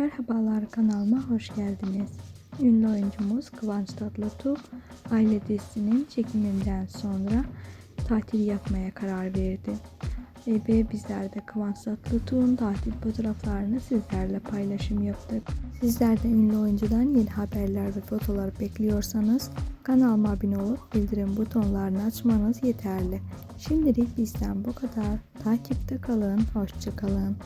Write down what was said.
Merhabalar kanalıma hoş geldiniz. Ünlü oyuncumuz Kıvanç Tatlıtuğ Aile dizisinin çekiminden sonra tatil yapmaya karar verdi. E, Ve bizler de Kıvanç Tatlıtuğ'un tatil fotoğraflarını sizlerle paylaşım yaptık. Sizler de ünlü oyuncudan yeni haberler ve fotoğraflar bekliyorsanız kanalıma abone olup bildirim butonlarını açmanız yeterli. Şimdilik bizden bu kadar. Takipte kalın, Hoşçakalın.